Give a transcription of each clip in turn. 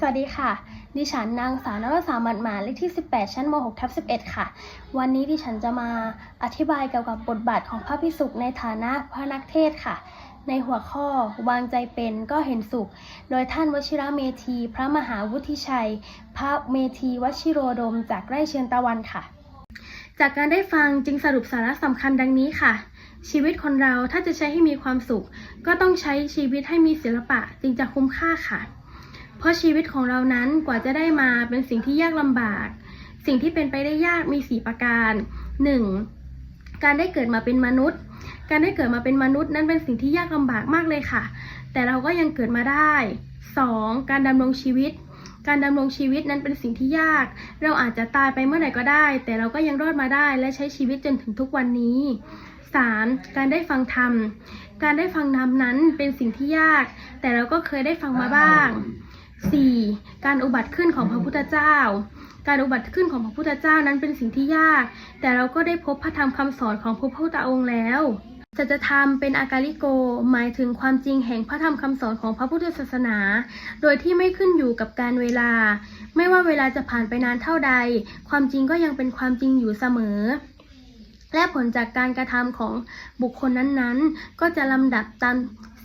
สวัสดีค่ะ ดิฉันนางสาวนรสามัดหมาเลขที่ 18 ชั้นม .6 ทับ11 ค่ะ วันนี้ดิฉันจะมาอธิบายเกี่ยวกับบทบาทของพระพิสุในฐานะพระนักเทศค่ะ ในหัวข้อวางใจเป็นก็เห็นสุข โดยท่านวชิระเมธี พระมหาวุฒิชัย พระเมธีวชิโรดม จากไร่เชิญตะวันค่ะ จากการได้ฟังจึงสรุปสาระสำคัญดังนี้ค่ะชีวิตคนเราถ้าจะใช้ให้มีความสุข ก็ต้องใช้ชีวิตให้มีศิลปะจึงจะคุ้มค่าค่ะ เพราะชีวิตของเรานั้นกว่าจะได้มาเป็นสิ่งที่ยากลำบาก สิ่งที่เป็นไปได้ยากมี4ประการ 1. การได้เกิดมาเป็นมนุษย์ การได้เกิดมาเป็นมนุษย์นั้นเป็นสิ่งที่ยากลำบากมากเลยค่ะ แต่เราก็ยังเกิดมาได้ 2. การดำรงชีวิต การดำรงชีวิตนั้นเป็นสิ่งที่ยาก เราอาจจะตายไปเมื่อไหร่ก็ได้ แต่เราก็ยังรอดมาได้และใช้ชีวิตจนถึงทุกวันนี้ 3. การได้ฟังธรรม การได้ฟังธรรมนั้นเป็นสิ่งที่ยาก แต่เราก็เคยได้ฟังมาบ้าง การอุบัติขึ้นของพระพุทธเจ้า การอุบัติขึ้นของพระพุทธเจ้านั้นเป็นสิ่งที่ยาก แต่เราก็ได้พบพระธรรมคำสอนของพระพุทธองค์แล้วสัจธรรมเป็นอากาลิโก หมายถึงความจริงแห่งพระธรรมคำสอนของพระพุทธศาสนา โดยที่ไม่ขึ้นอยู่กับการเวลา ไม่ว่าเวลาจะผ่านไปนานเท่าใด ความจริงก็ยังเป็นความจริงอยู่เสมอ และผลจากการกระทำของบุคคลนั้นๆ ก็จะลำดับตาม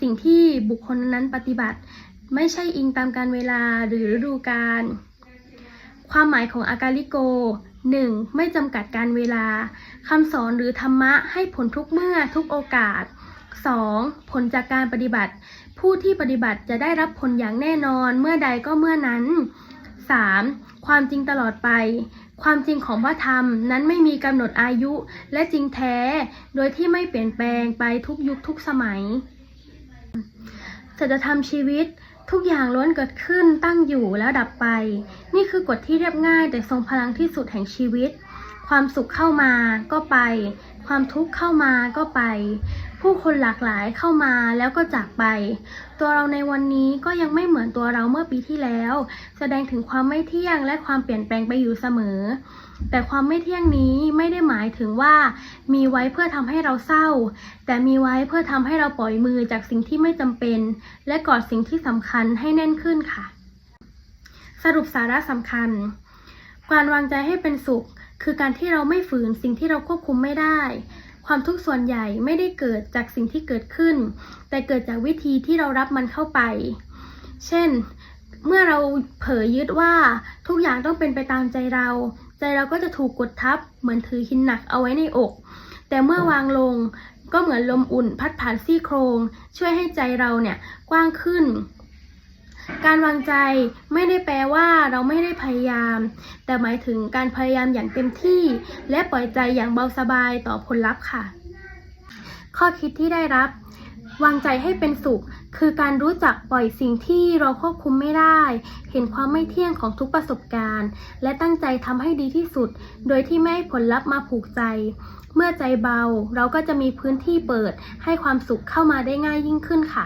สิ่งที่บุคคลนั้นๆปฏิบัติ ไม่ใช่อิงตามการเวลาหรือฤดูกาลความหมายของอากาลิโก 1. ไม่จำกัดการเวลาคำสอนหรือธรรมะให้ผลทุกเมื่อทุกโอกาส 2. ผลจากการปฏิบัติ ผู้ที่ปฏิบัติจะได้รับผลอย่างแน่นอนเมื่อใดก็เมื่อนั้น 3. ความจริงตลอดไป ความจริงของพระธรรมนั้นไม่มีกำหนดอายุและจริงแท้ โดยที่ไม่เปลี่ยนแปลงไปทุกยุคทุกสมัยสัจธรรมชีวิต ทุกอย่างล้วนเกิดขึ้นตั้งอยู่แล้วดับไป นี่คือกฎที่เรียบง่ายแต่ทรงพลังที่สุดแห่งชีวิต ความสุขเข้ามาก็ไป ความทุกข์เข้ามาก็ไป ผู้คนหลากหลายเข้ามาแล้วก็จากไป ตัวเราในวันนี้ก็ยังไม่เหมือนตัวเราเมื่อปีที่แล้ว แสดงถึงความไม่เที่ยงและความเปลี่ยนแปลงไปอยู่เสมอ แต่ความไม่เที่ยงนี้ไม่ได้หมายถึงว่า มีไว้เพื่อทำให้เราเศร้า แต่มีไว้เพื่อทำให้เราปล่อยมือจากสิ่งที่ไม่จำเป็น และกอดสิ่งที่สำคัญให้แน่นขึ้นค่ะ สรุปสาระสำคัญ การวางใจให้เป็นสุขคือการที่เราไม่ฝืนสิ่งที่เราควบคุมไม่ได้ ความทุกข์ส่วนใหญ่ไม่ได้เกิดจากสิ่งที่เกิดขึ้น แต่เกิดจากวิธีที่เรารับมันเข้าไป เช่น เมื่อเราเผลอยึดว่าทุกอย่างต้องเป็นไปตามใจเรา ใจเราก็จะถูกกดทับ เหมือนถือหินหนักเอาไว้ในอก แต่เมื่อวางลงก็เหมือนลมอุ่นพัดผ่านซี่โครง ช่วยให้ใจเราเนี่ยกว้างขึ้น การวางใจไม่ได้แปลว่าเราไม่ได้พยายาม แต่หมายถึงการพยายามอย่างเต็มที่ และปล่อยใจอย่างเบาสบายต่อผลลัพธ์ค่ะ ข้อคิดที่ได้รับ วางใจให้เป็นสุข คือการรู้จักปล่อยสิ่งที่เราควบคุมไม่ได้ เห็นความไม่เที่ยงของทุกประสบการณ์ และตั้งใจทำให้ดีที่สุด โดยที่ไม่ให้ผลลัพธ์มาผูกใจ เมื่อใจเบาเราก็จะมีพื้นที่เปิดให้ความสุขเข้ามาได้ง่ายยิ่งขึ้นค่ะ